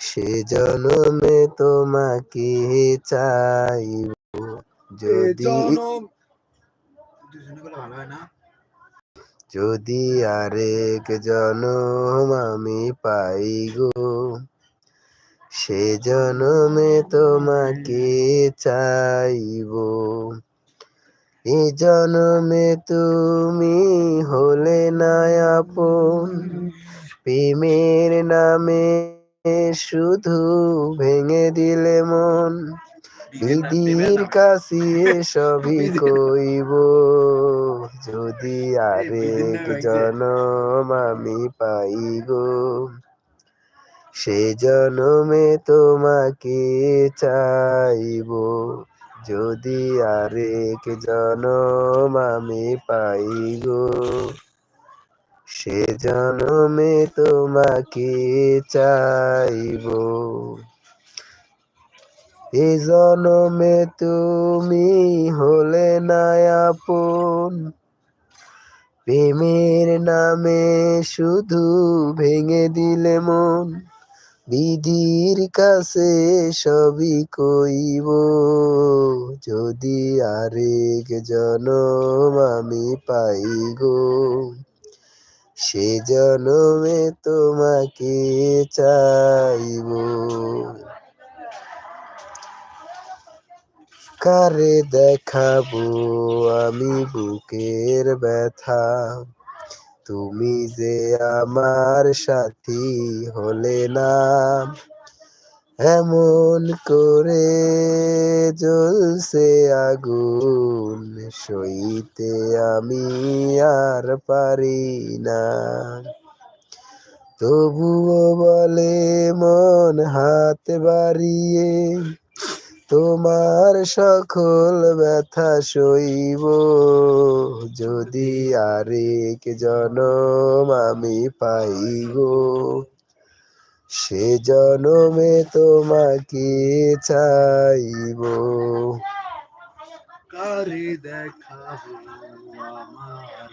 সে জনমে তোমাকে চাইব। যদি যদি আরেক জনম আমি পাই গো সে জনমে তোমাকে চাইব। এ জনমে তুমি হলে না আপন প্রেমের নামে শুধু ভেঙে দিলে মন। বিধির কাছে সবই কইব, যদি আরেক জনম আমি পাই গো সে জনমে তোমাকে চাইব, যদি আরেক জনম আমি পাই গো সে জনমে তোমাকে চাইব। এ জনমে তুমি হলে না আপন। প্রেমের নামে শুধু ভেঙে দিলে মন। বিধির কাছে সবই কইব। যদি আরেক জনম আমি পাই গো সে জনমে তোমাকে চাইব। কারে দেখাবো আমি বুকের ব্যথা? তুমি যে আমার সাথী হলে না। এমন করে জ্বলছে আগুন, সইতে আমি আর পারি না। তবুও বলে মন হাত বাড়িয়ে, তোমার সকল ব্যথা সইব। যদি আরেক জনম আমি পাই গো সে জনমে তোমাকে চাইব। কারে দেখা আমার